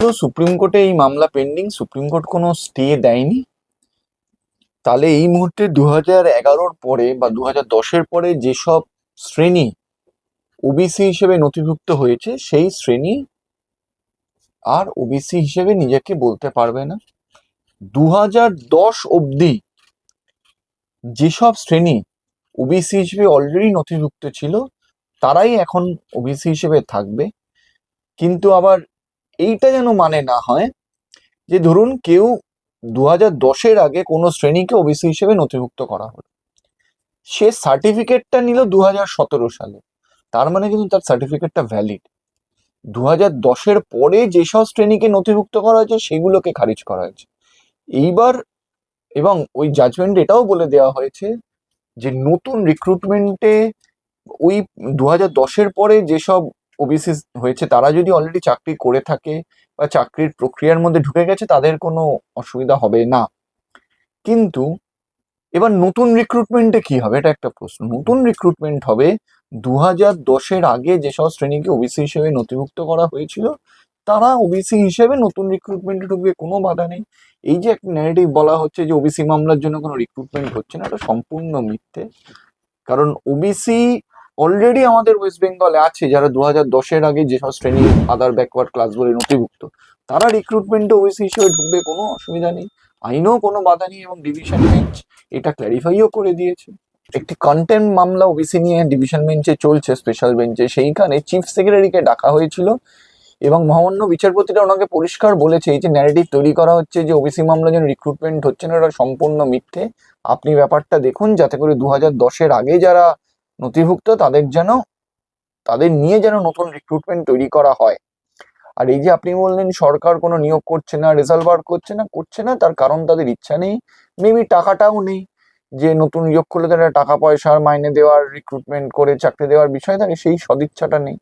Supreme কোর্টে এই মামলা পেন্ডিং সুপ্রিম কোর্ট কোনো স্টে দেয়নি। তাহলে এই মুহূর্তে দু হাজার এগারোর পরে বা দু হাজার দশের পরে যেসব শ্রেণি ওবিসি হিসেবে নথিভুক্ত হয়েছে, সেই শ্রেণি আর ওবিসি হিসেবে নিজেকে বলতে পারবে না। দু হাজার দশ অবধি যেসব শ্রেণি ওবিসি হিসেবে অলরেডি নথিভুক্ত ছিল, তারাই এখন ওবিসি হিসেবে থাকবে। কিন্তু আবার এইটা যেন মানে না হয় যে ধরুন কেউ দু হাজার দশের আগে কোনো শ্রেণীকে ওবিসি হিসেবে নথিভুক্ত করা হলো। সে সার্টিফিকেটটা নিল দু হাজার সতেরো সালে। তার মানে কিন্তু তার সার্টিফিকেটটা ভ্যালিড দু হাজার দশের পরে যেসব শ্রেণীকে নথিভুক্ত করা হয়েছে, সেগুলোকে খারিজ করা হয়েছে। এইবার এবং ওই জাজমেন্ট এটাও বলে দেওয়া হয়েছে যে নতুন রিক্রুটমেন্টে ওই দু হাজার দশের পরে যেসব ওবিসি হয়েছে, তারা যদি অলরেডি চাকরি করে থাকে বা চাকরির প্রক্রিয়ার মধ্যে ঢুকে গেছে, তাদের কোনো অসুবিধা হবে না। কিন্তু এবার নতুন রিক্রুটমেন্টে কি হবে? এটা একটা প্রশ্ন। নতুন রিক্রুটমেন্ট হবে দু হাজার দশের আগে যেসব শ্রেণীকে ওবিসি হিসেবে নথিভুক্ত করা হয়েছিল, তারা ওবিসি হিসেবে নতুন রিক্রুটমেন্টে ঢুকবে, কোনো বাধা নেই। এই যে একটা ন্যারেটিভ বলা হচ্ছে যে ওবিসি মামলার জন্য কোনো রিক্রুটমেন্ট হচ্ছে না, এটা সম্পূর্ণ মিথ্যে। কারণ ওবিসি অলরেডি আমাদের ওয়েস্ট বেঙ্গলে আছে, যারা দু হাজার দশের আগে যেসব শ্রেণি আদার ব্যাকওয়ার্ড ক্লাস বলে নথিভুক্ত, তারা রিক্রুটমেন্টে ওবিসি হিসেবে ঢুকবে, কোনো অসুবিধা নেই। আইনেও কোনো বাধা নেই এবং ডিভিশন বেঞ্চ এটা ক্ল্যারিফাইও করে দিয়েছে। একটি কন্টেন্ট মামলা ওবিসি নিয়ে ডিভিশন বেঞ্চে চলছে স্পেশাল বেঞ্চে সেইখানে চিফ সেক্রেটারিকে ডাকা হয়েছিল এবং মহামান্য বিচারপতিরা ওনাকে পরিষ্কার বলেছে, এই যে ন্যারেটিভ তৈরি করা হচ্ছে যে ওবিসি মামলা যেন রিক্রুটমেন্ট হচ্ছে না এটা সম্পূর্ণ মিথ্যে। আপনি ব্যাপারটা দেখুন, যাতে করে দু হাজার দশের আগে যারা নথিভুক্ত, তাদের যেন, তাদের নিয়ে যেন নতুন রিক্রুটমেন্ট তৈরি করা হয়। আর এই যে আপনি বললেন, সরকার কোনো নিয়োগ করছে না রেজাল্ট বার করছে না করছে না, তার কারণ তাদের ইচ্ছা নেই। মেবি টাকাটাও নেই। যে নতুন নিয়োগ করলে তারা টাকা পয়সার মাইনে দেওয়ার রিক্রুটমেন্ট করে চাকরি দেওয়ার বিষয় থাকে, সেই সদিচ্ছাটা নেই।